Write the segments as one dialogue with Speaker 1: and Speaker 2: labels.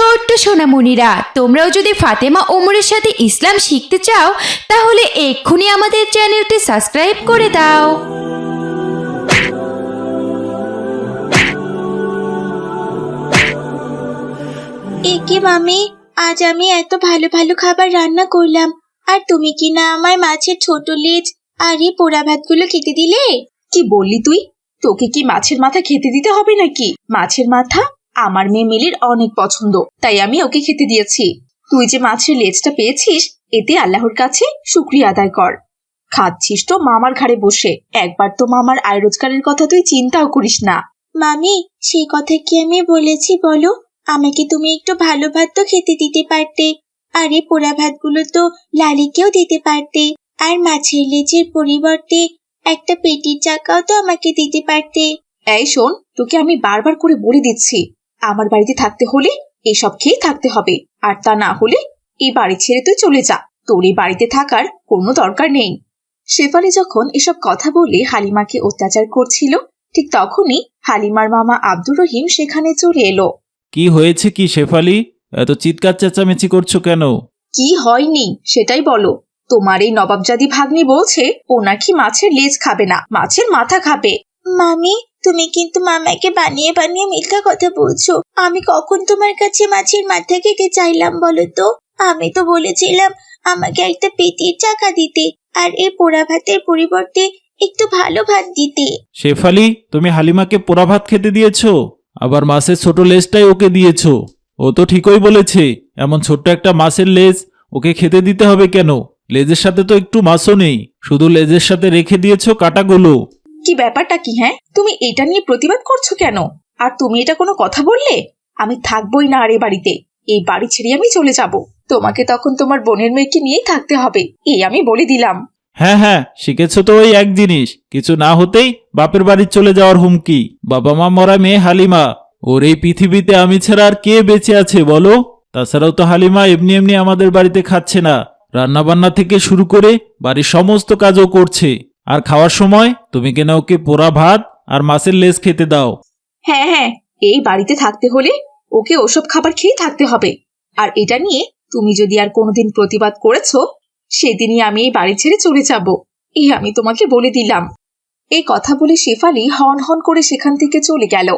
Speaker 1: ছোট্ট সোনামণিরা তোমরাও যদি ফাতেমা ওমরের সাথে ইসলাম শিখতে চাও তাহলে এক্ষুনি আমাদের চ্যানেলটি সাবস্ক্রাইব করে দাও।
Speaker 2: একে মামি আজ আমি এত ভালো ভালো খাবার রান্না করলাম আর তুমি কি না আমার মাছের ছোট লেজ আর এই পোড়া ভাতগুলো খেতে দিলে?
Speaker 3: কি বললি তুই? তোকে কি মাছের মাথা খেতে দিতে হবে নাকি? মাছের মাথা? আমার মেয়ে মিলির অনেক পছন্দ তাই আমি ওকে খেতে দিয়েছি। তুই যে মাছের লেজটা পেয়েছিস এতে আল্লাহর কাছে শুক্রিয়া আদায় কর। খাচ্ছিস তো মামার ঘাড়ে বসে একবার তো মামার আয় রোজগারের কথা তুই চিন্তাও করিস না।
Speaker 2: মামি সেই কথা কি আমি বলেছি বলো? আমাকে তুমি একটু ভালো ভাত তো খেতে দিতে পারতে আর এই পোড়া ভাতগুলো তো লালিকেও দিতে পারতে আর মাছের লেজের পরিবর্তে একটা পেটির চাকাও তো আমাকে দিতে পারতে।
Speaker 3: এই শোন তোকে আমি বারবার করে বলে দিচ্ছি আমার বাড়িতে থাকতে হলে এসব খেয়ে থাকতে হবে। আর তা না হলে এই বাড়ি ছেড়ে তুই চলে যা। তোর এই বাড়িতে থাকার কোনো দরকার নেই। শেফালি যখন এসব কথা বলে হালিমাকে অত্যাচার করছিল ঠিক তখনই হালিমার মামা আব্দুর রহিম সেখানে চলে এলো।
Speaker 4: কি হয়েছে কি শেফালি? এত চিৎকার চেঁচামেচি করছ কেন?
Speaker 3: কি হয়নি সেটাই বলো। তোমার এই নবাবজাদি ভাগ্নি বলছে ও নাকি মাছের লেজ খাবে না মাছের মাথা খাবে।
Speaker 2: মামি, তুমি কিন্তু মামাকে বানিয়ে বানিয়ে মিথ্যা কথা বলছো। আমি কখন তোমার কাছে মাছের মাথা খেতে চাইলাম বলো তো? আমি তো বলেছিলাম আমাকে একটা পেটির চাকা দিতে আর এই পোড়া ভাতের পরিবর্তে একটু ভালো ভাত দিতে।
Speaker 4: শেফালি, তুমি হালিমাকে পোড়া ভাত খেতে দিয়েছ? আবার মাছের ছোট লেজটাই ওকে দিয়েছ। ও তো ঠিকই বলেছে, এমন ছোট্ট একটা মাছের লেজ ওকে খেতে দিতে হবে কেন? লেজের সাথে তো একটু মাছও নেই। শুধু লেজের সাথে রেখে দিয়েছ কাটাগুলো।
Speaker 3: কি ব্যাপারটা কি হ্যাঁ? তুমি এটা নিয়ে প্রতিবাদ করছ কেন? আর তুমি এটা কোনো কথা বললে? আমি থাকবোই না আর এ বাড়িতে। এই বাড়ি ছেড়ে আমি চলে যাব। তোমাকে তখন তোমার বোনের মেয়েকে নিয়েই থাকতে হবে। এই আমি বলে দিলাম।
Speaker 4: হ্যাঁ হ্যাঁ শিখেছো তো ওই এক জিনিস। কিছু না হতেই বাপের বাড়ি চলে যাওয়ার হুমকি। বাবা মা মরা মেয়ে হালিমা। ওর এই পৃথিবীতে আমি ছাড়া আর কে বেঁচে আছে, বলো? তাছাড়াও তো হালিমা এমনি এমনি আমাদের বাড়িতে খাচ্ছে না। রান্না বান্না থেকে শুরু করে বাড়ির সমস্ত কাজও করছে। আর খাওয়ার সময় তুমি কেন ওকে পোড়া ভাত আর মাছের লেজ খেতে দাও?
Speaker 3: হ্যাঁ হ্যাঁ এই বাড়িতে থাকতে হলে ওকে ওসব খাবার খেয়ে থাকতে হবে। আর এটা নিয়ে তুমি যদি আর কোনোদিন প্রতিবাদ করেছ সেদিনই আমি এই বাড়ি ছেড়ে চলে যাব। এই আমি তোমাকে বলে দিলাম। এই কথা বলে শেফালি হন হন করে সেখান থেকে চলে গেল।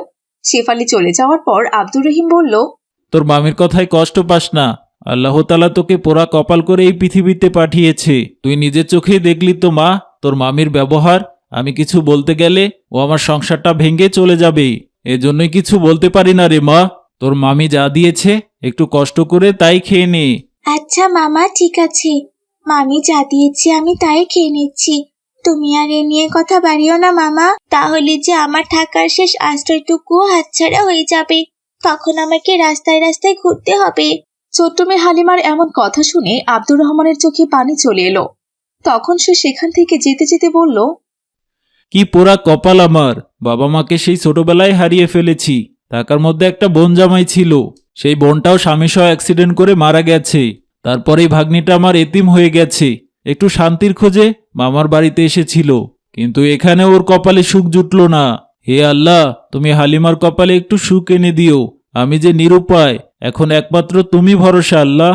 Speaker 3: শেফালি চলে যাওয়ার পর আব্দুর রহিম বলল
Speaker 4: তোর মামির কথায় কষ্ট পাস না। আল্লাহ তালা তোকে পোড়া কপাল করে এই পৃথিবীতে পাঠিয়েছে। তুই নিজের চোখেই দেখলি তো মা, তোর মামির ব্যবহার? আমি কিছু বলতে গেলে ও আমার সংসারটা ভেঙে চলে যাবে। এজন্যই কিছু বলতে পারি না রে মা। তোর মামি যা দিয়েছে, একটু কষ্ট করে তাই খেয়ে নে।
Speaker 2: আচ্ছা মামা, ঠিক আছে। মামি যা দিয়েছে আমি তাই খেয়ে নিচ্ছি। তুমি আর এ নিয়ে কথা বাড়িও না মামা। তাহলে যে আমার থাকার শেষ আশ্রয়টুকু হাতছাড়া হয়ে যাবে। তখন আমাকে রাস্তায় রাস্তায় ঘুরতে হবে।
Speaker 3: ছোট্ট মেয়ে হালিমার এমন কথা শুনে আব্দুর রহমানের চোখে পানি চলে এলো। তখন সে সেখান থেকে যেতে যেতে বলল,
Speaker 4: কি পোড়া কপাল আমার। বাবা মাকে সেই ছোটবেলায় হারিয়ে ফেলেছি। টাকার মধ্যে একটা বোন জামাই ছিল। সেই বোনটাও স্বামীসহ অ্যাক্সিডেন্ট করে মারা গেছে। তারপরেই ভাগ্নিটা আমার এতিম হয়ে গেছে। একটু শান্তির খোঁজে মামার বাড়িতে এসেছিল। কিন্তু এখানে ওর কপালে সুখ জুটল না। হে আল্লাহ, তুমি হালিমার কপালে একটু সুখ এনে দিও। আমি যে নিরুপায়, এখন একমাত্র তুমি ভরসা, আল্লাহ।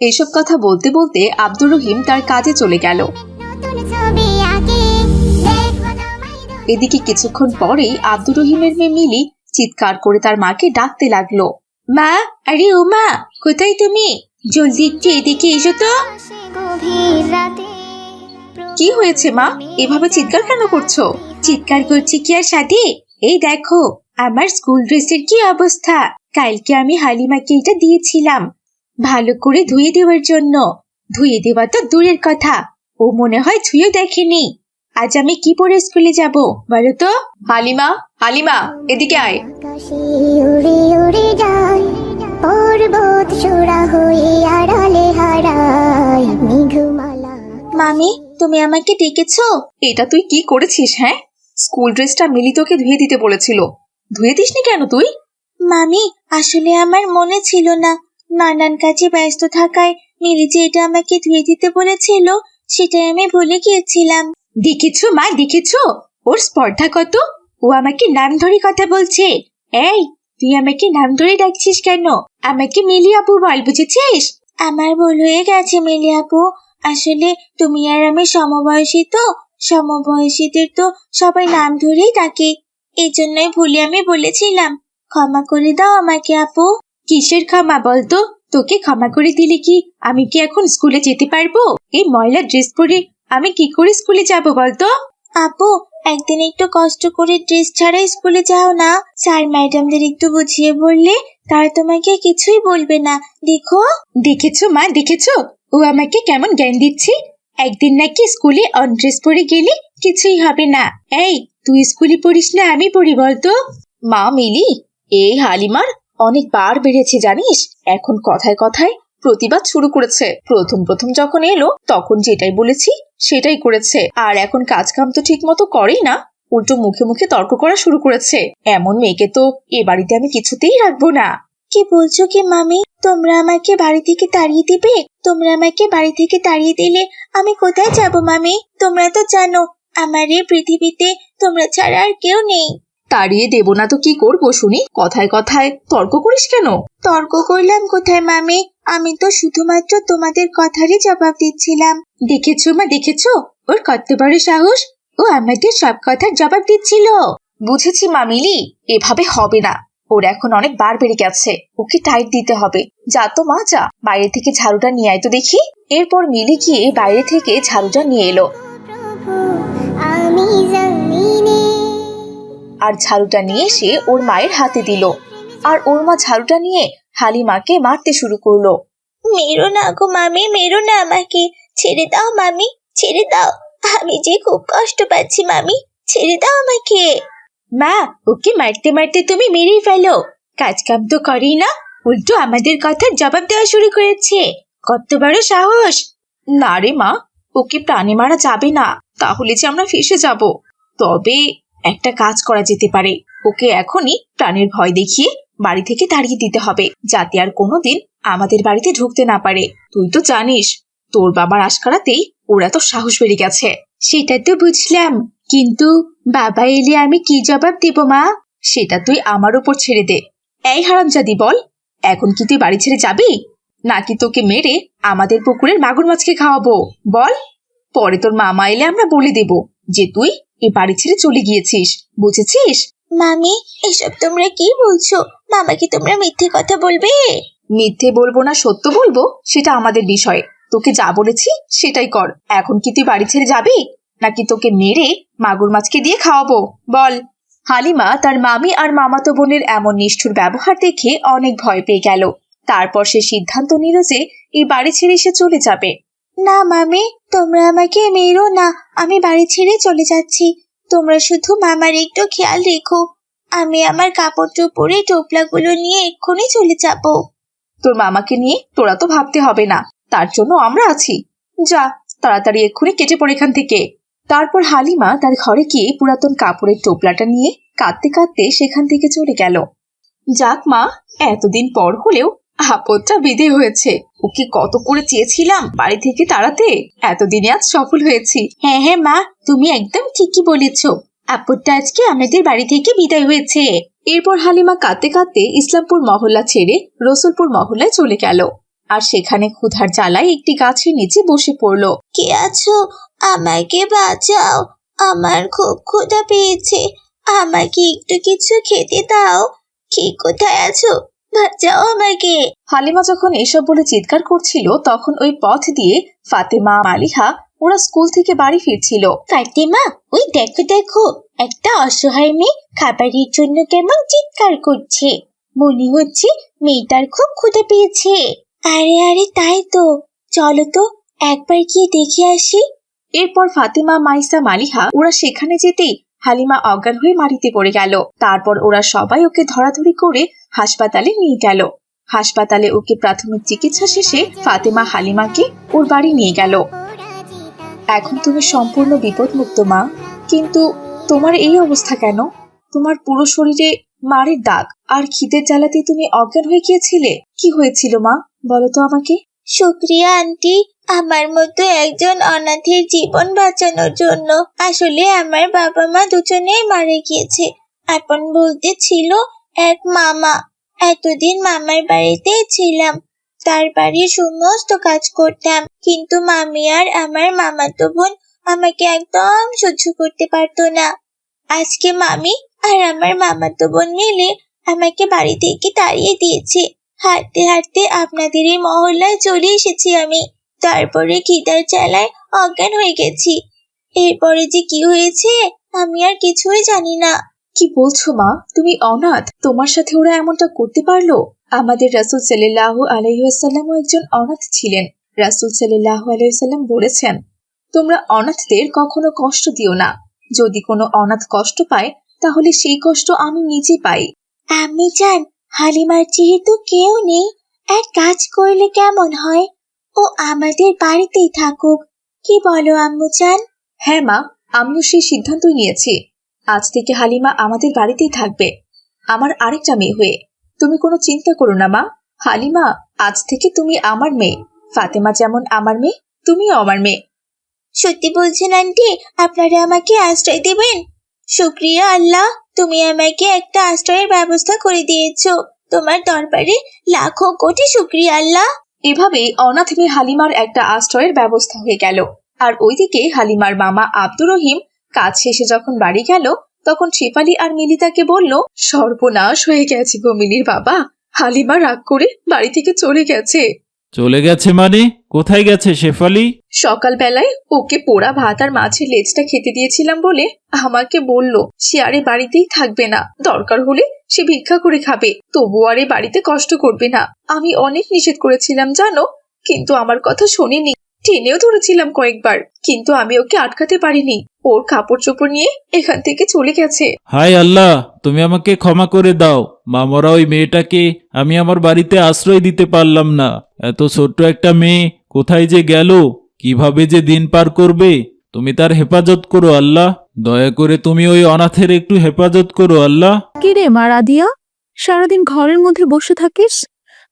Speaker 3: এইসব কথা বলতে বলতে আব্দুর রহিম তার কাজে চলে গেল। এদিকে কিছুক্ষণ পরেই আব্দুর রহিমের মেয়ে মিলি চিৎকার করে তার মাকে ডাকতে লাগল। মা, আরে ও মা, কোথায় তুমি? জলদি একটু এদিকে এসো তো। কি হয়েছে মা? এভাবে চিৎকার কেন করছ? চিৎকার করছি কি আর সাথে? এই দেখো। আমার স্কুল ড্রেসের কি অবস্থা? কালকে আমি হালিমাকে এটা দিয়েছিলাম। ভালো করে ধুয়ে দেওয়ার জন্য। ধুয়ে দেওয়া তো দূরের কথা। ও মনে হয় ছুঁয়েও দেখেনি। আজ আমি কি পরে স্কুলে যাব বলো তো? হালিমা হালিমা এদিকে আয়।
Speaker 5: উড়ে উড়ে যায়। পর্বত চূড়া হয়ে আড়ালে হারায় মেঘমালা।
Speaker 2: মামি তুমি আমাকে ডেকেছো?
Speaker 3: এটা তুই কি করেছিস হ্যাঁ? স্কুল ড্রেসটা মিলি তোকে ধুয়ে দিতে বলেছিল। ধুয়ে দিসনি কেন তুই?
Speaker 2: মামি আসলে আমার মনে ছিল না। নানান কাজে ব্যস্ত থাকায় মিলি যে এটা আমাকে ধুয়ে দিতে বলেছিল সেটাই আমি ভুলে গিয়েছিলাম।
Speaker 3: দেখেছ মা দেখেছ? ওর স্পর্ধা কত? ও আমাকে নাম ধরে কথা বলছে। এই তুই আমাকে নাম ধরে ডাকছিস কেন? আমাকে মিলি আপু বল বুঝেছিস?
Speaker 2: আমার ভুল হয়ে গেছে মিলি আপু। আসলে তুমি আর আমি সমবয়সী তো সমবয়সীদের তো সবাই নাম ধরেই ডাকে। এই জন্যই ভুলে আমি বলেছিলাম ক্ষমা করে দাও আমাকে আপু।
Speaker 3: কিসের ক্ষমা বলতো? তোকে ক্ষমা করে দিলে কি আমি কি এখন স্কুলে যেতে পারব? এই ময়লা ড্রেস পরে আমি কি করে স্কুলে যাব বলতো?
Speaker 2: আপু একদিন একটু কষ্ট করে ড্রেস ছাড়াই স্কুলে যাও না। স্যার ম্যাডামদের একটু বুঝিয়ে বললে তারা তোমাকে কিছুই বলবে না। দেখো।
Speaker 3: দেখেছ মা দেখেছ? ও আমাকে কেমন জ্ঞান দিচ্ছে? একদিন নাকি স্কুলে অন ড্রেস পরে গেলে কিছুই হবে না। এই তুই স্কুলে পড়িস না, আমি পড়ি বলতো। মা, মিলি, এই হালিমার অনেক বার বেড়েছে, জানিস? এখন কথায় কথায় প্রতিবাদ শুরু করেছে। প্রথম প্রথম যখন এলো, তখন যেটাই বলেছি, সেটাই করেছে। আর এখন কাজ কাম তো ঠিক মতো করেই না, উল্টো মুখে মুখে তর্ক করা শুরু করেছে। এমন মেয়েকে তো এ বাড়িতে আমি কিছুতেই রাখব না।
Speaker 2: কি বলছো কি, মামি? তোমরা আমাকে বাড়ি থেকে তাড়িয়ে দিবে? তোমরা আমাকে বাড়ি থেকে তাড়িয়ে দিলে আমি কোথায় যাব, মামি? তোমরা তো জানো আমার এই পৃথিবীতে তোমরা ছাড়া আর কেউ নেই।
Speaker 3: তাড়িয়ে দেব না তো কি করব শুনি? কথায় কথায় তর্ক করিস কেন?
Speaker 2: তর্ক করলাম কোথায় মামি? আমি তো শুধুমাত্র তোমাদের কথারই জবাব দিচ্ছিলাম।
Speaker 3: দেখেছ মা দেখেছ? ওর কত বড় সাহস। ও আমাদের সব কথার জবাব দিচ্ছিল। বুঝেছি মামিলি এভাবে হবে না। ওর এখন অনেক বার বেড়ে গেছে। ওকে টাইট দিতে হবে। যা তো মা যা। বাইরে থেকে ঝাড়ুটা নিয়ে আয় তো দেখি। এরপর মিলি গিয়ে বাইরে থেকে ঝাড়ুটা নিয়ে এলো। আর ঝাড়ুটা নিয়ে সে ওর মায়ের হাতে দিল। আর ওর মা ঝাড়ুটা নিয়ে হালিমাকে মারতে শুরু করল।
Speaker 2: মেরো না গো মামি মেরো না আমাকে। ছেড়ে দাও মামি ছেড়ে দাও। আমি যে খুব কষ্ট পাচ্ছি মামি ছেড়ে দাও আমাকে।
Speaker 3: মা ওকে মারতে মারতে তুমি মেরেই ফেলো। কাজ কাম তো করেই না উল্টো আমাদের কথার জবাব দেওয়া শুরু করেছে। কত বড় সাহস। না রে মা ওকে প্রাণে মারা যাবে না। তাহলে যে আমরা ফেসে যাব। তবে একটা কাজ করা যেতে পারে। ওকে এখনই প্রাণের ভয় দেখিয়ে বাড়ি থেকে তাড়িয়ে দিতে হবে, যাতে আর কোনোদিন আমাদের বাড়িতে ঢুকতে না পারে। তুই তো জানিস, তোর বাবার আশকারাতেই ওরা তো সাহস বেড়ে গেছে। সেটা তো বুঝলাম। কিন্তু বাবা এলে আমি কি জবাব দেব, মা? সেটা তুই আমার উপর ছেড়ে দে। এই হারামজাদি, বল, এখন কি তুই বাড়ি ছেড়ে যাবি? নাকি তোকে মেরে আমাদের পুকুরের মাগুর মাছকে খাওয়াবো? বল। পরে তোর মামা এলে আমরা বলে দেব যে তুই এ বাড়ি ছেড়ে চলে গিয়েছিস বুঝেছিস?
Speaker 2: মামি এসব তোমরা কি বলছো? মামাকে তোমরা মিথ্যে কথা বলবে?
Speaker 3: মিথ্যে বলব না সত্য বলব সেটা আমাদের বিষয়। তোকে যা বলেছি সেটাই কর। এখন কি তুই বাড়ি ছেড়ে যাবি? নাকি তোকে মেরে মাগুর মাছকে দিয়ে খাওয়াবো? বল। হালিমা তার মামি আর মামাতো বোনের এমন নিষ্ঠুর ব্যবহার দেখে অনেক ভয় পেয়ে গেল। তারপর সে সিদ্ধান্ত নিল যে এই বাড়ি ছেড়ে সে চলে যাবে।
Speaker 2: না, মামি, তোমরা আমাকে মেরো না। আমি বাড়ি ছেড়ে চলে যাচ্ছি। তোমরা শুধু মামার একটু খেয়াল রেখো। আমি আমার কাপড় চোপড়ে টোপলাগুলো নিয়ে এক্ষুনি চলে যাব।
Speaker 3: তোর মামাকে নিয়ে তোরা তো ভাবতে হবে না। তার জন্য আমরা আছি। যা, তাড়াতাড়ি এক্ষুনি কেটে পড়ে এখান থেকে। তারপর হালিমা তার ঘরে গিয়ে পুরাতন কাপড়ের টোপলাটা নিয়ে কাঁদতে কাঁদতে সেখান থেকে চলে গেল। যাক মা, এতদিন পর হলেও আপদটা বেঁধে হয়েছে। ওকে কত করে চেয়েছিলাম বাড়ি থেকে তাড়াতে? এতদিনে আজ সফল হয়েছি। হ্যাঁ হ্যাঁ মা তুমি একদম ঠিকই বলেছ। আপদটা আজকে আমাদের বাড়ি থেকে বিদায় হয়েছে। এরপর হালিমা কাঁদতে কাঁদতে ইসলামপুর মহল্লা ছেড়ে রসুলপুর মহল্লায় চলে গেল। আর সেখানে ক্ষুধার জ্বালায় একটি গাছের নিচে বসে পড়ল।
Speaker 2: কে আছো? আমাকে বাঁচাও। আমার খুব ক্ষুধা পেয়েছে। আমাকে একটু কিছু খেতে দাও। কি কোথায় আছো? বাঁচাও আমাকে।
Speaker 3: হালিমা যখন এসব বলে চিৎকার করছিল তখন ওই পথ দিয়ে ফাতেমা মালিহা ওরা স্কুল থেকে বাড়ি ফিরছিল।
Speaker 2: ফাতেমা ওই দেখো দেখো একটা অসহায় মেয়ে খাবারের জন্য কেমন চিৎকার করছে। মনে হচ্ছে মেয়েটার খুব ক্ষুধা পেয়েছে। আরে আরে তাই তো। চলো তো একবার গিয়ে দেখে আসি।
Speaker 3: এরপর ফাতেমা মাইসা মালিহা ওরা সেখানে যেতেই হালিমা অজ্ঞান হয়ে মাটিতে পড়ে গেল। তারপর ওরা সবাই ওকে ধরাধরি করে হাসপাতালে নিয়ে গেল। হাসপাতালে ওকে প্রাথমিক চিকিৎসা শেষে ফাতেমা হালিমাকে ওর বাড়ি নিয়ে গেল। এখন তুমি সম্পূর্ণ বিপদমুক্ত, মা। কিন্তু তোমার এই অবস্থা কেন? তোমার পুরো শরীরে মারের দাগ। আর খিদের জ্বালাতে তুমি অজ্ঞান হয়ে গিয়েছিলে? কি হয়েছিল, মা? বলো তো আমাকে।
Speaker 2: শুক্রিয়া, আন্টি। আমার মতো একজন অনাথের জীবন বাঁচানোর জন্য আসলে আমার বাবা মা দুজনেই মারা গিয়েছে। আপন বলতে ছিল এক মামা। এতদিন মামার বাড়িতে ছিলাম। তার বাড়ির সমস্ত কাজ করতাম। কিন্তু মামি আর আমার মামাতো বোন আমাকে একদম সহ্য করতে পারতো না। আজকে মামি আর আমার মামাতো বোন মিলে আমাকে বাড়ি থেকে তাড়িয়ে দিয়েছে। হাঁটতে হাঁটতে আপনাদের এই মহল্লায় চলে এসেছি আমি। তারপরে খিদার চালায় অজ্ঞান হয়ে গেছি। এরপরে যে কি হয়েছে আমি আর কিছুই জানি না।
Speaker 3: কি বলছো মা? তুমি অনাথ। তোমার সাথে ওরা এমনটা করতে পারল? আমাদের রাসুল সাল্লাহ আলহিহাসাল্লামও একজন অনাথ ছিলেন। রাসুল সাল্লাহ আলহিহাল্লাম বলেছেন তোমরা অনাথদের কখনো কষ্ট দিও না। যদি কোনো অনাথ কষ্ট পায় তাহলে সেই কষ্ট আমি নিজে পাই।
Speaker 2: আমি জান হালিমার যেহেতু কেউ নেই এক কাজ করলে কেমন হয়? ও আমাদের বাড়িতেই থাকুক। কি বলো আম্মু চান
Speaker 3: হ্যাঁ মা আমিও সেই সিদ্ধান্তই নিয়েছি। আজ থেকে হালিমা আমাদের বাড়িতেই থাকবে। আমার আরেকটা মেয়ে হয়ে। তুমি কোনো চিন্তা করো না মা। হালিমা আজ থেকে তুমি আমার মেয়ে। ফাতেমা যেমন আমার মেয়ে তুমিও আমার মেয়ে।
Speaker 2: সত্যি বলছেন আন্টি আপনারা আমাকে আশ্রয় দেবেন? শুক্রিয়া আল্লাহ। তুমি আমাকে একটা আশ্রয়ের ব্যবস্থা করে দিয়েছ। তোমার দরবারে লাখো কোটি শুক্রিয়া আল্লাহ।
Speaker 3: এভাবেই অনাথ মেয়ে হালিমার একটা আশ্রয়ের ব্যবস্থা হয়ে গেল। আর ওইদিকে হালিমার মামা আব্দুর রহিম কাজ শেষে যখন বাড়ি গেল, তখন শেফালি আর মিলিতাকে বলল, সর্বনাশ হয়ে গেছে গো মিলির বাবা। হালিমা রাগ করে বাড়ি থেকে চলে গেছে।
Speaker 4: চলে গেছে মানে? কোথায় গেছে শেফালি?
Speaker 3: সকালবেলায় ওকে পোড়া ভাত আর মাছের লেজটা খেতে দিয়েছিলাম বলে আমাকে বলল সে আরে বাড়িতেই থাকবে না। দরকার হলে সে ভিক্ষা করে খাবে। তবু আরে বাড়িতে কষ্ট করবে না। আমি অনেক নিষেধ করেছিলাম জানো? কিন্তু আমার কথা শোনেনি। টেনেও ধরেছিলাম কয়েকবার। কিন্তু আমি ওকে আটকাতে পারিনি। ওর কাপড় চোপড় নিয়ে এখান থেকে চলে গেছে।
Speaker 4: হায় আল্লাহ তুমি আমাকে ক্ষমা করে দাও। মামরা ওই মেয়েটাকে আমি আমার বাড়িতে আশ্রয় দিতে পারলাম না। এত ছোট্ট একটা মেয়ে কোথায় যে গেল কীভাবে যে দিন পার করবে তুমি তার হেফাজত করো আল্লাহ। দয়া করে তুমি ওই অনাথের একটু হেফাজত করো আল্লাহ।
Speaker 6: কি রে মা রাদিয়া? সারাদিন ঘরের মধ্যে বসে থাকিস?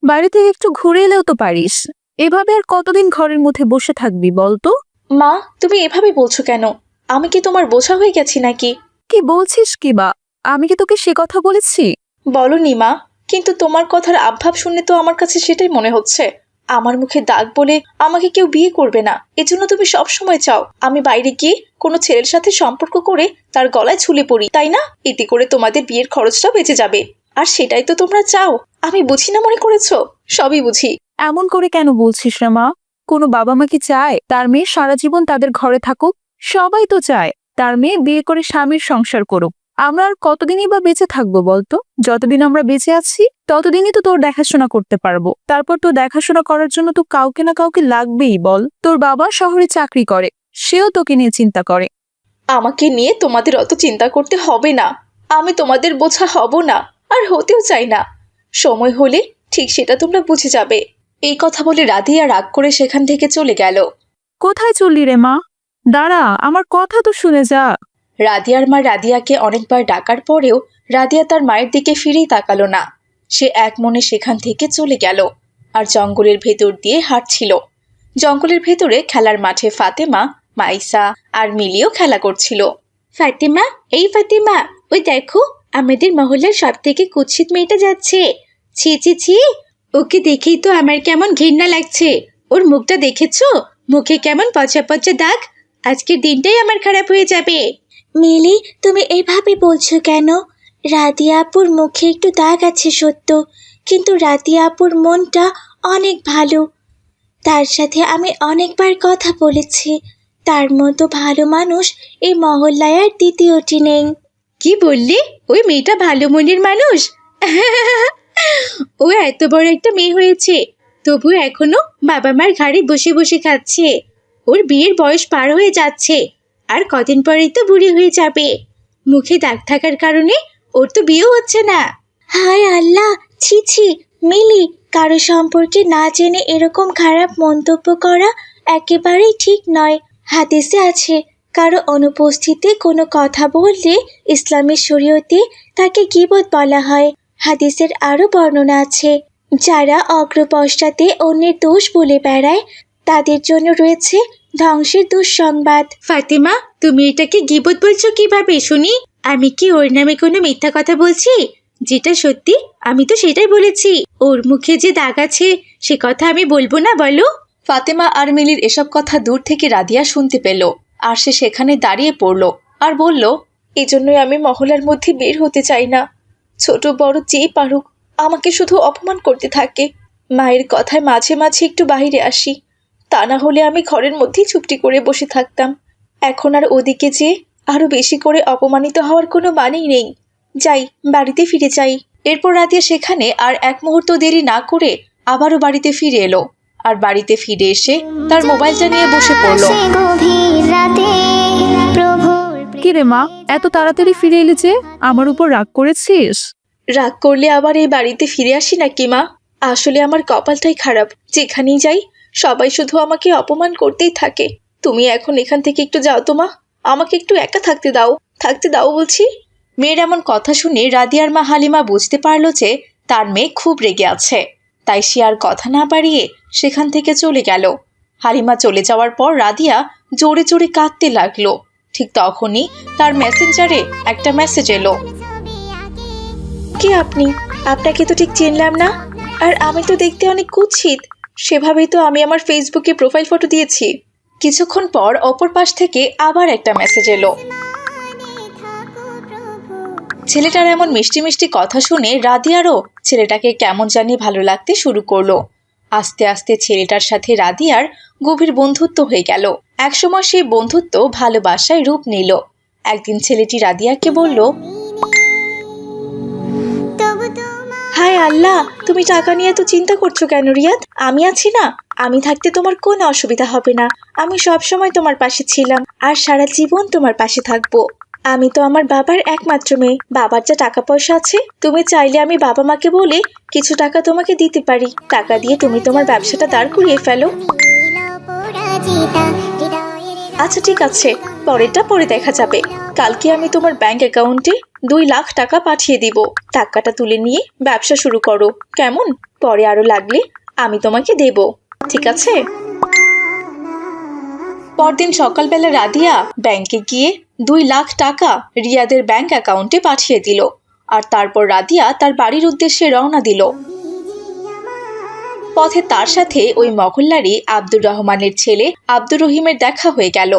Speaker 6: বাড়ি থেকে একটু ঘুরে এলেও তো পারিস। এভাবে আর কতদিন ঘরের মধ্যে বসে থাকবি বলতো
Speaker 3: মা তুমি এভাবে বলছো কেন? আমি কি তোমার বোঝা হয়ে গেছি নাকি?
Speaker 6: কি বলছিস কি বা? আমি কি তোকে সে কথা বলেছি?
Speaker 3: বলনি মা কিন্তু তোমার কথার আবভাব শুনে তো আমার কাছে সেটাই মনে হচ্ছে। আমার মুখে দাগ বলে আমাকে কেউ বিয়ে করবে না। এজন্য তুমি সব সময় চাও আমি বাইরে গিয়ে কোনো ছেলের সাথে সম্পর্ক করে তার গলায় ঝুলে পড়ি, তাই না? এতে করে তোমাদের বিয়ের খরচটা বেঁচে যাবে। আর সেটাই তো তোমরা চাও। আমি বুঝি না মনে করেছ? সবই বুঝি।
Speaker 6: এমন করে কেন বলছিস রে মা? কোনো বাবা মা কি চায়? তার মেয়ে সারা জীবন তাদের ঘরে থাকুক? সবাই তো চায়। তার মেয়ে বিয়ে করে স্বামীর সংসার করুক। আমরা আর কতদিনই বা বেঁচে থাকব বলতো? যতদিন আমরা বেঁচে আছি ততদিনই তো তোর দেখাশোনা করতে পারব। তারপর তোর দেখাশোনা করার জন্য তো কাউকে না কাউকে লাগবেই বল। তোর বাবা শহরে চাকরি করে সেও তোকে নিয়ে চিন্তা করে।
Speaker 3: আমাকে নিয়ে তোমাদের অত চিন্তা করতে হবে না। আমি তোমাদের বোঝা হব না আর হতেও চাই না। সময় হলে ঠিক সেটা তোমরা বুঝে যাবে। এই কথা বলে রাধিয়া রাগ করে সেখান থেকে চলে গেল।
Speaker 6: কোথায় চললি রে মা? দাঁড়া আমার কথা তো শুনে যা।
Speaker 3: রাদিয়ার মা রাদিয়াকে অনেকবার ডাকার পরেও রাদিয়া তার মায়ের দিকে ফিরেই তাকালো না। সে এক মনে সেখান থেকে চলে গেল আর জঙ্গলের ভেতর দিয়ে হাঁটছিল। জঙ্গলের ভেতরে খেলার মাঠে ফাতেমা, মাইসা আর মিলিও খেলা করছিল। ফাতেমা, এই ফাতেমা, ওই দেখো, আমাদের মহল্লার সব থেকে কুৎসিত মেয়েটা যাচ্ছে। ছি ছি ছি, ওকে দেখেই তো আমার কেমন ঘৃণা লাগছে। ওর মুখটা দেখেছ? মুখে কেমন পচা পচা দাগ? আজকের দিনটাই আমার খারাপ হয়ে যাবে।
Speaker 2: মিলি, তুমি এভাবে বলছো কেন? রাদিয়া আপুর মুখে একটু দাগ আছে সত্য, কিন্তু রাদিয়া আপুর মনটা অনেক ভালো। তার সাথে আমি অনেকবার কথা বলেছি। তার মতো ভালো মানুষ এই মহল্লায় আর দ্বিতীয়টি নেই।
Speaker 3: কি বললি? ওই মেয়েটা ভালো মনের মানুষ? ও এত বড় একটা মেয়ে হয়েছে তবু এখনও বাবা মার ঘাড়ে বসে বসে খাচ্ছে। ওর বিয়ের বয়স পার হয়ে যাচ্ছে। আর কদিন পরেই তো বুড়ি হয়ে যাবে। মুখে দাগ থাকার কারণে ওর তো বিয়েও হচ্ছে না।
Speaker 2: হায় আল্লাহ, ছি ছি, মিলি, কারও সম্পর্কে না জেনে এরকম খারাপ মন্তব্য করা একেবারেই ঠিক নয়। হাদিসে আছে, কারও অনুপস্থিতিতে কোনো কথা বললে ইসলামের শরীয়তে তাকে গিবত বলা হয়। হাদিসের আরও বর্ণনা আছে, যারা অগ্রপশ্চাতে অন্যের দোষ বলে বেড়ায়, তাদের জন্য রয়েছে ধ্বংসের দুঃসংবাদ।
Speaker 3: ফাতেমা তুমি এটাকে গিবত বলছো কীভাবে শুনি? আমি কি ওর নামে কোনো মিথ্যা কথা বলছি? যেটা সত্যি আমি তো সেটাই বলেছি। ওর মুখে যে দাগ আছে সে কথা আমি বলব না বলো। ফাতেমা আর মিলির এসব কথা দূর থেকে রাদিয়া শুনতে পেল আর সে সেখানে দাঁড়িয়ে পড়ল আর বলল এজন্যই আমি মহলার মধ্যে বের হতে চাই না। ছোট বড় যেই পারুক আমাকে শুধু অপমান করতে থাকে। মায়ের কথায় মাঝে মাঝে একটু বাইরে আসি। তা না হলে আমি ঘরের মধ্যেই চুপটি করে বসে থাকতাম। এখন আর ওদিকে যে আরও বেশি করে অপমানিত হওয়ার কোনো মানেই নেই। যাই বাড়িতে ফিরে যাই। এরপর রাতিয়া সেখানে আর এক মুহূর্ত দেরি না করে আবারও বাড়িতে ফিরে এলো। আর বাড়িতে ফিরে এসে তার মোবাইলটা নিয়ে বসে পড়ল।
Speaker 5: সে গভীর রাতে প্রভুর
Speaker 6: কি রে মা এত তাড়াতাড়ি ফিরে এলি যে? আমার উপর রাগ করেছিস?
Speaker 3: রাগ করলে আবার এই বাড়িতে ফিরে আসি নাকি মা? আসলে আমার কপালটাই খারাপ। যেখানেই যাই সবাই শুধু আমাকে অপমান করতেই থাকে। তুমি এখন এখান থেকে একটু যাও তো মা। আমাকে একটু একা থাকতে দাও। থাকতে দাও বলছি। মেয়ের এমন কথা শুনে রাদিয়ার মা হালিমা বুঝতে পারল যে তার মেয়ে খুব রেগে আছে। তাই সে আর কথা না বাড়িয়ে সেখান থেকে চলে গেল। হালিমা চলে যাওয়ার পর রাদিয়া জোরে জোরে কাঁদতে লাগল। ঠিক তখনই তার মেসেঞ্জারে একটা মেসেজ এলো। কে আপনি? আপনাকে তো ঠিক চিনলাম না। আর আমি তো দেখতে অনেক কুৎসিত। সেভাবেই তো আমি আমার ফেসবুকে প্রোফাইল ফটো দিয়েছি। কিছুক্ষণ পর অপর পাশ থেকে আবার একটা মেসেজ এলো। ছেলেটার এমন মিষ্টি মিষ্টি কথা শুনে রাদিয়ারও ছেলেটাকে কেমন জানি ভালো লাগতে শুরু করল। আস্তে আস্তে ছেলেটার সাথে রাদিয়ার গভীর বন্ধুত্ব হয়ে গেল। একসময় সেই বন্ধুত্ব ভালোবাসায় রূপ নিল। একদিন ছেলেটি রাদিয়াকে বলল হায় আল্লাহ, তুমি টাকা নিয়ে এত চিন্তা করছ কেন রিয়াদ? আমি আছি না। আমি থাকতে তোমার কোনো অসুবিধা হবে না। আমি সব সময় তোমার পাশে ছিলাম আর সারা জীবন তোমার পাশে থাকব। আমি তো আমার বাবার একমাত্র মেয়ে। বাবার যা টাকা পয়সা আছে, তুমি চাইলে আমি বাবা মাকে বলে কিছু টাকা তোমাকে দিতে পারি। টাকা দিয়ে তুমি তোমার ব্যবসাটা দাঁড় করিয়ে ফেলো। আচ্ছা ঠিক আছে। পরেরটা পরে দেখা যাবে। কালকে আমি তোমার ব্যাংক অ্যাকাউন্টে দুই লাখ টাকা পাঠিয়ে দিব। টাকাটা তুলে নিয়ে ব্যবসা শুরু করো। কেমন? পরে আরও লাগলে আমি তোমাকে দেব। ঠিক আছে? পরদিন সকালবেলা রাদিয়া ব্যাংকে গিয়ে দুই লাখ টাকা রিয়াদের ব্যাংক অ্যাকাউন্টে পাঠিয়ে দিল। আর তারপর রাদিয়া তার বাড়ির উদ্দেশ্যে রওনা দিল। পথে তার সাথে ওই মহল্লারই আব্দুর রহমানের ছেলে আব্দুর রহিমের দেখা হয়ে গেল।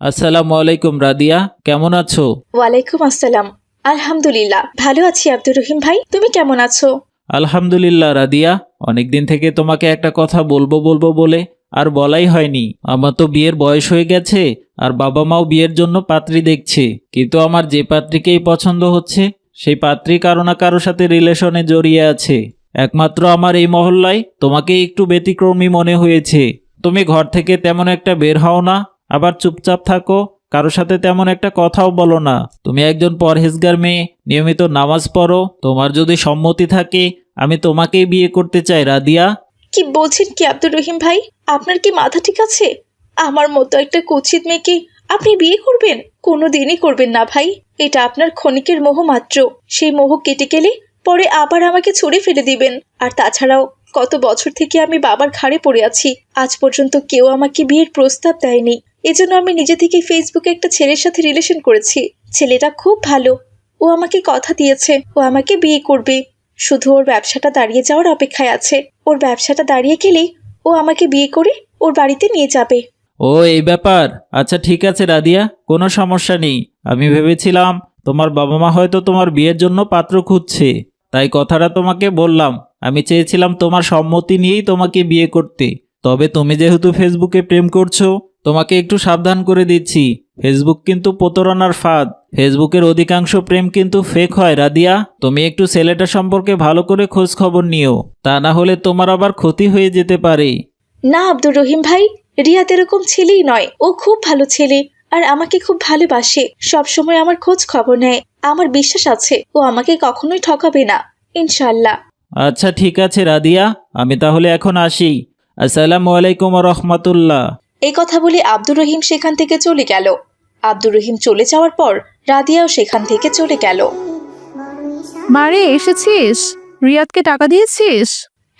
Speaker 4: আসসালামু আলাইকুম রাদিয়া। কেমন আছো?
Speaker 3: ওয়ালাইকুম আসসালাম। আলহামদুলিল্লাহ ভালো আছি আব্দুর রহিম ভাই। তুমি কেমন আছো?
Speaker 4: আলহামদুলিল্লাহ রাদিয়া। অনেকদিন থেকে তোমাকে একটা কথা বলব বলব বলে আর বলাই হয়নি। আমার তো বিয়ের বয়স হয়ে গেছে আর বাবা মাও বিয়ের জন্য পাত্রী দেখছে। কিন্তু আমার যে পাত্রীকেই পছন্দ হচ্ছে সেই পাত্রী কারও না কারোর সাথে রিলেশনে জড়িয়ে আছে। একমাত্র আমার এই মহল্লায় তোমাকে একটু ব্যতিক্রমী মনে হয়েছে। তুমি ঘর থেকে তেমন একটা বের হও না। আবার চুপচাপ থাকো কারোর সাথে তেমন একটা কথাও বলো না। তুমি একজন পরহেজগার মেয়ে, নিয়মিত নামাজ পড়ো, তোমার যদি সম্মতি থাকে, আমি তোমাকেই বিয়ে করতে চাই, রাদিয়া।
Speaker 3: কি বলছেন কি আব্দুর রহিম ভাই? আপনার কি মাথা ঠিক আছে? আমার মতো একটা কুৎসিত মেয়েকে আপনি বিয়ে করবেন? কোনো দিনই করবেন না ভাই। এটা আপনার ক্ষণিকের মোহ মাত্র। সেই মোহ কেটে গেলে পরে আবার আমাকে ছুড়ে ফেলে দিবেন। আর তাছাড়াও, কত বছর থেকে আমি বাবার ঘাড়ে পড়ে আছি। আজ পর্যন্ত কেউ আমাকে বিয়ের প্রস্তাব দেয়নি। এজন্য আমি নিজে থেকে ফেসবুকে একটা ছেলের সাথে রিলেশন করেছি। ছেলেটা খুব ভালো। ও আমাকে কথা দিয়েছে। ও আমাকে বিয়ে করবে। শুধু ওর ব্যবসাটা দাঁড়িয়ে যাওয়ার অপেক্ষায় আছে। ওর ব্যবসাটা দাঁড়িয়ে গেলেই ও আমাকে বিয়ে করে ওর বাড়িতে নিয়ে যাবে।
Speaker 4: ও, এই ব্যাপার? আচ্ছা ঠিক আছে রাদিয়া কোনো সমস্যা নেই। আমি ভেবেছিলাম তোমার বাবা মা হয়তো তোমার বিয়ের জন্য পাত্র খুঁজছে। তাই কথাটা তোমাকে বললাম। আমি চেয়েছিলাম তোমার সম্মতি নিয়েই তোমাকে বিয়ে করতে। তবে তুমি যেহেতু ফেসবুকে প্রেম করছ তোমাকে একটু সাবধান করে দিচ্ছি। ফেসবুক কিন্তু প্রতারণার ফাঁদ। ফেসবুকের অধিকাংশ প্রেম কিন্তু ফেক হয় রাদিয়া। তুমি একটু ছেলেটা সম্পর্কে ভালো করে খোঁজ খবর নিও। তা না হলে তোমার আবার ক্ষতি হয়ে যেতে পারে।
Speaker 3: না আব্দুর রহিম ভাই রিয়াদ এরকম ছেলেই নয়। ও খুব ভালো ছেলে আর আমাকে খুব ভালোবাসে। সব সময় আমার খোঁজ খবর নেয়। আমার বিশ্বাস আছে ও আমাকে কখনোই ঠকাবে না। ইনশাল্লাহ
Speaker 4: আচ্ছা ঠিক আছে রাদিয়া। আমি তাহলে এখন আসি। আসসালামু আলাইকুম রহমতুল্লাহ।
Speaker 3: এই কথা বলে আব্দুর রহিম সেখান থেকে চলে গেল। আব্দুর রহিম চলে যাওয়ার পর রাদিয়াও সেখান থেকে চলে গেল।
Speaker 6: মারে এসেছিস? রিয়াদকে টাকা দিয়েছিস?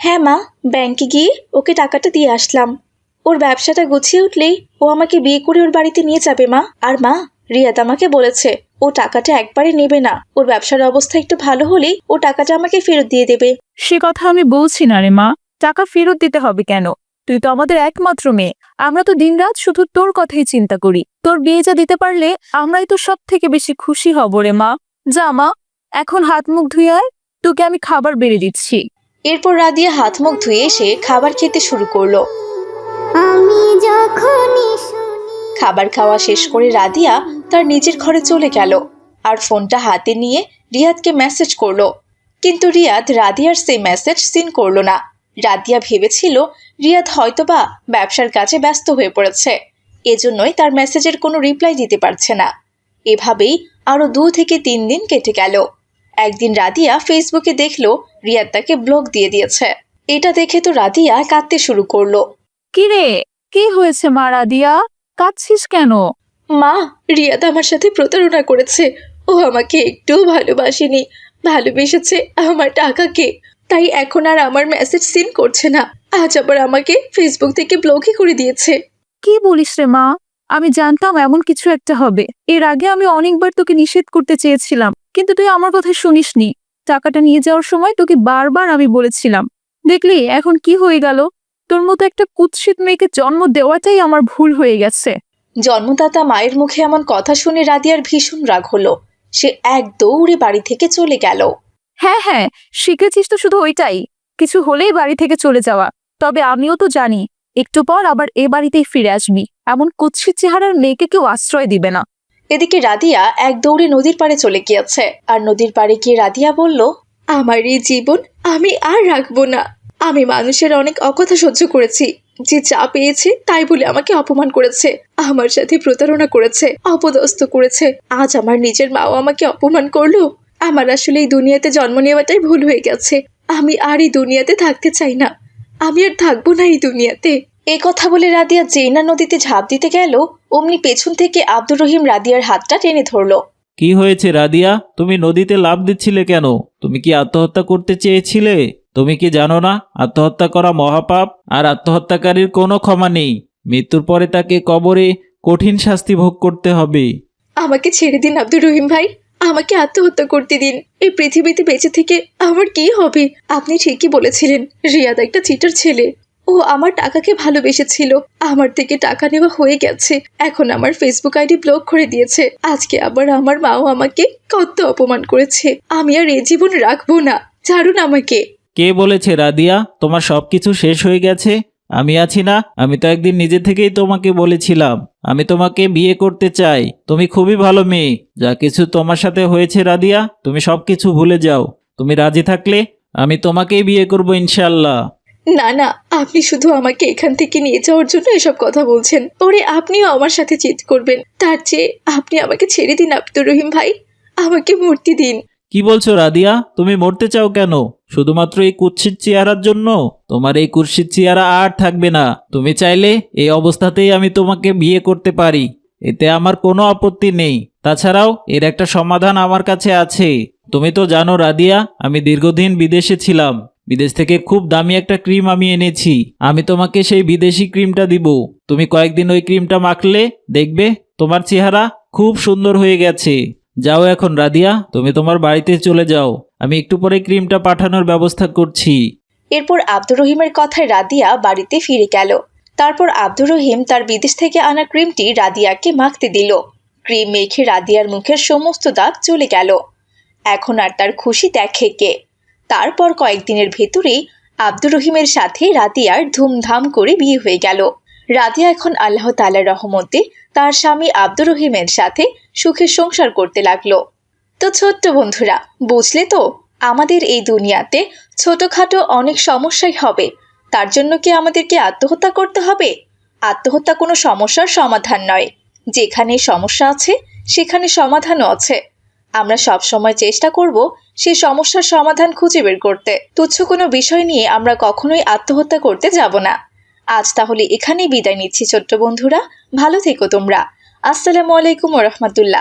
Speaker 3: হ্যাঁ মা ব্যাংকে গিয়ে ওকে টাকাটা দিয়ে আসলাম। ওর ব্যবসাটা গুছিয়ে উঠলেই ও আমাকে বিয়ে করে ওর বাড়িতে নিয়ে যাবে মা। আর মা রিয়াদ আমাকে বলেছে ও টাকাটা একবারে নেবে না। ওর ব্যবসার অবস্থা একটু ভালো হলেই ও টাকাটা আমাকে ফেরত দিয়ে দেবে।
Speaker 6: সে কথা আমি বলছি না রে মা। টাকা ফেরত দিতে হবে কেন? তুই তো আমাদের একমাত্র মেয়ে। আমরা তো দিনরাত শুধু তোর কথাই চিন্তা করি। তোর বিয়ে যা দিতে পারলে আমরাই তো সব থেকে বেশি খুশি হব রে মা। যা মা এখন হাত মুখ ধুয়ে আয় তোকে আমি খাবার বেড়ে দিচ্ছি।
Speaker 3: এরপর রাদিয়া হাত মুখ ধুয়ে এসে খাবার খেতে শুরু করল।
Speaker 5: আমি যখনই
Speaker 3: খাবার খাওয়া শেষ করে রাদিয়া তার নিজের ঘরে চলে গেল আর ফোনটা হাতে নিয়ে রিয়াদকে মেসেজ করল। কিন্তু রিয়াদ রাদিয়ার সেই মেসেজ সিন করল না। রাদিয়া ভেবেছিল রিয়াদ হয়তোবা ব্যবসার কাজে ব্যস্ত হয়ে পড়েছে। এজন্যই তার মেসেজের কোনো রিপ্লাই দিতে পারছে না। এভাবেই আরও দু থেকে তিন দিন কেটে গেল। একদিন রাদিয়া ফেসবুকে দেখল রিয়াদ তাকে ব্লগ দিয়ে দিয়েছে। এটা দেখে তো রাদিয়া কাঁদতে শুরু করল।
Speaker 6: কি রে কি হয়েছে মা রাদিয়া কাঁদছিস কেন?
Speaker 3: মা রিয়াদ আমার সাথে প্রতারণা করেছে। ও আমাকে একটুও ভালোবাসেনি। ভালোবেসেছে আমার টাকাকে। তাই এখন আর আমার মেসেজ সিন করছে না। আজ আবার আমাকে ফেসবুক থেকে ব্লকই করে দিয়েছে।
Speaker 6: কি বলিস রে মা? আমি জানতাম এমন কিছু একটা হবে। এর আগে আমি অনেকবার তোকে নিষেধ করতে চেয়েছিলাম কিন্তু তুই আমার কথা শুনিসনি। টাকাটা নিয়ে যাওয়ার সময় তোকে বারবার আমি বলেছিলাম। দেখলি এখন কি হয়ে গেল? তোর মতো একটা কুৎসিত মেয়েকে জন্ম দেওয়াটাই আমার ভুল হয়ে গেছে।
Speaker 3: জন্মদাতা মায়ের মুখে এমন কথা শুনে রাদিয়ার ভীষণ রাগ হলো। সে এক দৌড়ে বাড়ি থেকে চলে গেল।
Speaker 6: হ্যাঁ হ্যাঁ শিখেছিস তো শুধু ওইটাই। কিছু হলেই বাড়ি থেকে চলে যাওয়া। তবে আমিও তো জানি, একটু পর আবার এ বাড়িতেই ফিরে আসবি। এমন কুৎসিত চেহারার মেয়েকে কেউ আশ্রয় দিবে না।
Speaker 3: এদিকে রাদিয়া এক দৌড়ে নদীর পাড়ে চলে গিয়েছে। আর নদীর পাড়ে গিয়ে রাদিয়া বলল, আমার এই জীবন আমি আর রাখব না। আমি মানুষের অনেক অকথা সহ্য করেছি। যে যা পেয়েছে তাই বলে আমাকে অপমান করেছে, আমার সাথে প্রতারণা করেছে, অপদস্থ করেছে। আজ আমার নিজের মাও আমাকে অপমান করল। আমার আসলে এই দুনিয়াতে জন্ম নেওয়াটাই ভুল হয়ে গেছে। আমি আর এই দুনিয়াতে থাকতে চাই না। আমি আর থাকব না এই দুনিয়াতে। এ কথা বলে রাদিয়া যেই না নদীতে ঝাঁপ দিতে গেল। অমনি পেছন থেকে আব্দুর রহিম রাদিয়ার হাতটা টেনে ধরল।
Speaker 4: কি হয়েছে রাদিয়া? তুমি নদীতে লাভ দিচ্ছিলে কেন? তুমি কি আত্মহত্যা করতে চেয়েছিলে? তুমি কি জানো না? আত্মহত্যা করা মহাপাপ আর আত্মহত্যাকারীর কোনো ক্ষমা নেই। মৃত্যুর পরে তাকে কবরে কঠিন শাস্তি ভোগ করতে হবে।
Speaker 3: আমাকে ছেড়ে দিন আব্দুর রহিম ভাই। আমাকে আত্মহত্যা করতে দিন। এই পৃথিবীতে বেঁচে থেকে আমার কি হবে? আপনি ঠিকই বলেছিলেন, রিয়াদ একটা চিটার ছেলে। ও আমার টাকাকে ভালোবেসেছিল। আমার থেকে টাকা নেওয়া হয়ে গেছে। এখন আমার ফেসবুক আইডি ব্লক করে দিয়েছে। আজকে আবার আমার মাও আমাকে কত অপমান করেছে। আমি আর এই জীবন রাখব না। ছাড়ুন আমাকে।
Speaker 4: কে বলেছে, রাদিয়া? তোমার সবকিছু শেষ হয়ে গেছে? আমি আছি না আমি তো একদিন নিজে থেকেই তোমাকে বলেছিলাম। আমি তোমাকে বিয়ে করতে চাই। তুমি খুবই ভালো মেয়ে। যা কিছু তোমার সাথে হয়েছে রাদিয়া তুমি সব কিছু ভুলে যাও। তুমি রাজি থাকলে আমি তোমাকেই বিয়ে করব ইনশাল্লাহ
Speaker 3: না না আপনি শুধু আমাকে এখান থেকে নিয়ে যাওয়ার জন্য এসব কথা বলছেন। পরে আপনিও আমার সাথে চিট করবেন। তার চেয়ে আপনি আমাকে ছেড়ে দিন আব্দুর রহিম ভাই। আমাকে মূর্তি দিন।
Speaker 4: কি বলছো রাদিয়া? তুমি মরতে চাও কেন? শুধুমাত্র এই কুৎসিত চেহারার জন্য? তোমার এই কুৎসিত চেহারা আর থাকবে না। তুমি চাইলে এই অবস্থাতেই আমি তোমাকে বিয়ে করতে পারি। এতে আমার কোনো আপত্তি নেই। তাছাড়াও এর একটা সমাধান আমার কাছে আছে। তুমি তো জানো রাদিয়া, আমি দীর্ঘদিন বিদেশে ছিলাম। বিদেশ থেকে খুব দামি একটা ক্রিম আমি এনেছি। আমি তোমাকে সেই বিদেশি ক্রিমটা দিব। তুমি কয়েকদিন ওই ক্রিমটা মাখলে দেখবে তোমার চেহারা খুব সুন্দর হয়ে গেছে। যাও এখন, রাদিয়া, তুমি তোমার বাড়িতে চলে যাও। আমি একটু পরে ক্রিমটা পাঠানোর ব্যবস্থা করছি।
Speaker 3: এরপর আব্দুর রহিমের কথায় রাদিয়া বাড়িতে ফিরে গেল। তারপর আব্দুর রহিম তার বিদেশ থেকে আনা ক্রিমটি রাদিয়াকে মাখতে দিল। ক্রিম মেখে রাদিয়ার মুখের সমস্ত দাগ চলে গেল। এখন আর তার খুশি দেখে কে? তারপর কয়েকদিনের ভেতরেই আব্দুর রহিমের সাথে রাদিয়ার ধুমধাম করে বিয়ে হয়ে গেল। রাদিয়া এখন আল্লাহ তালার রহমতে তার স্বামী আব্দুর রহিমের সাথে সুখে সংসার করতে লাগল। তো ছোট্ট বন্ধুরা, বুঝলে তো? আমাদের এই দুনিয়াতে ছোটখাটো অনেক সমস্যাই হবে। তার জন্য কি আমাদেরকে আত্মহত্যা করতে হবে? আত্মহত্যা কোনো সমস্যার সমাধান নয়। যেখানে সমস্যা আছে, সেখানে সমাধানও আছে। আমরা সব সময় চেষ্টা করব সেই সমস্যার সমাধান খুঁজে বের করতে। তুচ্ছ কোনো বিষয় নিয়ে আমরা কখনোই আত্মহত্যা করতে যাব না। আজ তাহলে এখানেই বিদায় নিচ্ছি ছোট্ট বন্ধুরা ভালো থেকো তোমরা। আসসালামু আলাইকুম রহমতুল্লাহ।